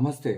నమస్తే.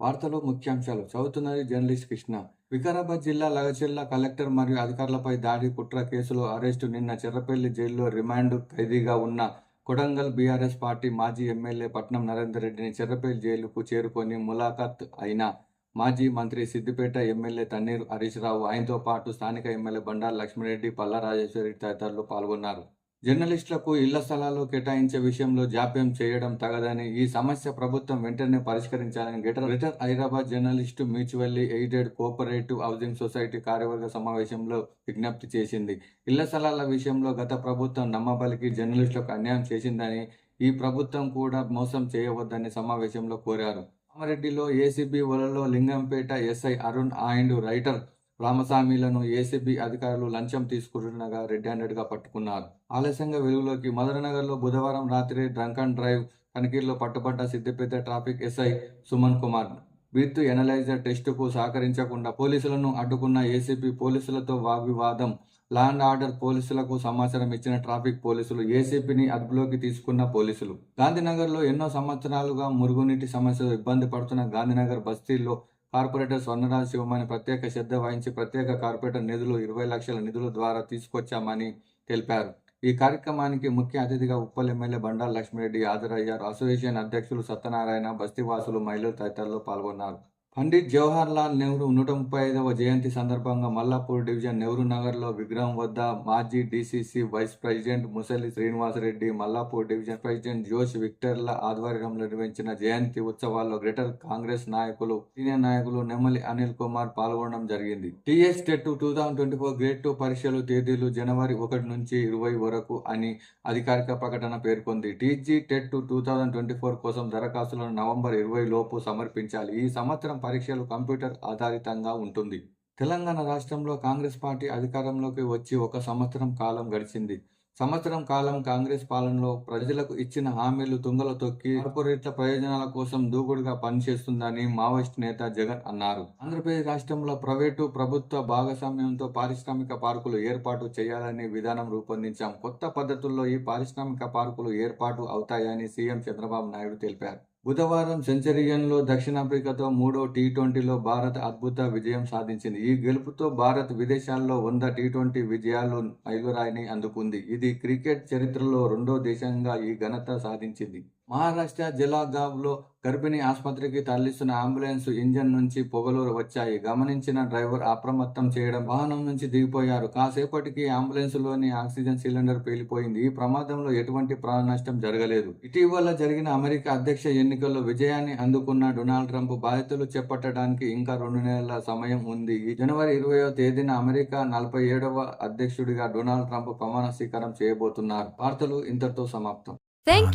వార్తలు ముఖ్యాంశాలు. చదువుతున్నది జర్నలిస్ట్ కృష్ణ. వికారాబాద్ జిల్లా లగచెల్ల కలెక్టర్ మరియు అధికారులపై దాడి కుట్ర కేసులో అరెస్టు. నిన్న చెర్రపల్లి జైల్లో రిమాండ్ ఖైదీగా ఉన్న కొడంగల్ బీఆర్ఎస్ పార్టీ మాజీ ఎమ్మెల్యే పట్నం నరేందర్ రెడ్డిని చెర్రపల్లి జైలుకు చేరుకొని ములాఖత్ అయిన మాజీ మంత్రి సిద్దిపేట ఎమ్మెల్యే తన్నీరు హరీష్ రావు. ఆయనతో పాటు స్థానిక ఎమ్మెల్యే బండారు లక్ష్మిరెడ్డి పల్లా రాజేశ్వరి తదితరులు పాల్గొన్నారు. జర్నలిస్టులకు ఇళ్ళ స్థలాలు కేటాయించే విషయంలో జాప్యం చేయడం తగదని ఈ సమస్య ప్రభుత్వం వెంటనే పరిష్కరించాలని greater greater Hyderabad journalist mutually aided cooperative housing society కార్యవర్గ సమావేశంలో విజ్ఞప్తి చేసింది. ఇళ్ళ స్థలాల విషయంలో గత ప్రభుత్వం నమ్మబలికి జర్నలిస్టులకు అన్యాయం చేసిందని ఈ ప్రభుత్వం కూడా మోసం చేయవద్దని సమావేశంలో కోరారు. కామారెడ్డిలో ఏసీబీ వలలో Lingampet SI Arun and writer రామస్వామిలను ACB అధికారులు లంచం తీసుకుంటుండగా రెడ్ హ్యాండెడ్ పట్టుకున్నారు. ఆలస్యంగా వెలుగులోకి మదనగర్లో బుధవారం రాత్రి డ్రంక్ అండ్ డ్రైవ్ తనిఖీల్లో పట్టుబడ్డ Siddipet traffic SI Suman Kumar. Breath analyser టెస్టుకు సహకరించకుండా పోలీసులను అడ్డుకున్న ఏసీబీ పోలీసులతో వాగ్వివాదం. ల్యాండ్ ఆర్డర్ పోలీసులకు సమాచారం ఇచ్చిన ట్రాఫిక్ పోలీసులు ఏసీపీని అదుపులోకి తీసుకున్న పోలీసులు. గాంధీనగర్లో ఎన్నో సంవత్సరాలుగా మురుగునీటి సమస్యలు ఇబ్బంది పడుతున్న గాంధీనగర్ బస్తీల్లో కార్పొరేటర్ స్వర్ణరాజ్ శివమణి ప్రత్యేక శ్రద్ధ వహించి ప్రత్యేక కార్పొరేటర్ నిధులు ఇరవై లక్షల నిధుల ద్వారా తీసుకొచ్చామని తెలిపారు. ఈ కార్యక్రమానికి ముఖ్య అతిథిగా ఉప్పల్ ఎమ్మెల్యే బండారు లక్ష్మిరెడ్డి హాజరయ్యారు. అసోసియేషన్ అధ్యక్షులు సత్యనారాయణ బస్తీవాసులు మహిళలు తదితరులు పాల్గొన్నారు. పండిత్ జవహర్ లాల్ నెహ్రూ నూట ముప్పై ఐదవ జయంతి సందర్భంగా మల్లాపూర్ డివిజన్ నెహ్రూ నగర్లో విగ్రహం వద్ద మాజీ డీసీసీ వైస్ ప్రెసిడెంట్ ముసలి శ్రీనివాసరెడ్డి మల్లాపూర్ డివిజన్ ప్రెసిడెంట్ జోష్ విక్టర్ల ఆధ్వర్యంలో నిర్వహించిన జయంతి ఉత్సవాల్లో గ్రేటర్ కాంగ్రెస్ నాయకులు సీనియర్ నాయకులు నెమ్మలి అనిల్ కుమార్ పాల్గొనడం జరిగింది. TS TET two thousand twenty four grade two పరీక్షలు తేదీలు జనవరి ఒకటి నుంచి ఇరవై వరకు అని అధికారిక ప్రకటన పేర్కొంది. TG TET two thousand twenty four కోసం దరఖాస్తులను నవంబర్ ఇరవై లోపు సమర్పించాలి. ఈ సంవత్సరం పరీక్షలు కంప్యూటర్ ఆధారితంగా ఉంటుంది. తెలంగాణ రాష్ట్రంలో కాంగ్రెస్ పార్టీ అధికారంలోకి వచ్చి ఒక సంవత్సరం కాలం గడిచింది. సంవత్సరం కాలం కాంగ్రెస్ పాలనలో ప్రజలకు ఇచ్చిన హామీలు తుంగల తొక్కి కార్పొరేట్ల ప్రయోజనాల కోసం దూకుడుగా పనిచేస్తుందని మావోయిస్ట్ నేత జగన్ అన్నారు. ఆంధ్రప్రదేశ్ రాష్ట్రంలో ప్రైవేటు ప్రభుత్వ భాగస్వామ్యంతో పారిశ్రామిక పార్కులు ఏర్పాటు చేయాలనే విధానం రూపొందించాం. కొత్త పద్ధతుల్లో ఈ పారిశ్రామిక పార్కులు ఏర్పాటు అవుతాయని సీఎం చంద్రబాబు నాయుడు తెలిపారు. బుధవారం సెంచరియన్లో దక్షిణాఫ్రికాతో మూడో టీ ట్వంటీలో భారత్ అద్భుత విజయం సాధించింది. ఈ గెలుపుతో భారత్ విదేశాల్లో వంద టీ ట్వంటీ విజయాలు మైలురాయిని అందుకుంది. ఇది క్రికెట్ చరిత్రలో రెండో దేశంగా ఈ ఘనత సాధించింది. మహారాష్ట్ర జలాగావ్లో గర్భిణి ఆసుపత్రికి తరలిస్తున్న అంబులెన్స్ ఇంజన్ నుంచి పొగలు వచ్చాయి. గమనించిన డ్రైవర్ అప్రమత్తం చేయడం వాహనం నుంచి దిగిపోయారు. కాసేపటికి అంబులెన్స్లోని ఆక్సిజన్ సిలిండర్ పేలిపోయింది. ఈ ప్రమాదంలో ఎటువంటి ప్రాణ నష్టం జరగలేదు. ఇటీవల జరిగిన అమెరికా అధ్యక్ష ఎన్నికల్లో విజయాన్ని అందుకున్న డొనాల్డ్ ట్రంప్ బాధ్యతలు చేపట్టడానికి ఇంకా రెండు నెలల సమయం ఉంది. ఈ జనవరి ఇరవయో తేదీన అమెరికా నలభై ఏడవ అధ్యక్షుడిగా డొనాల్డ్ ట్రంప్ ప్రమాణ స్వీకారం చేయబోతున్నారు. వార్తలు ఇంతటితో సమాప్తం.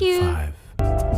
You. Five,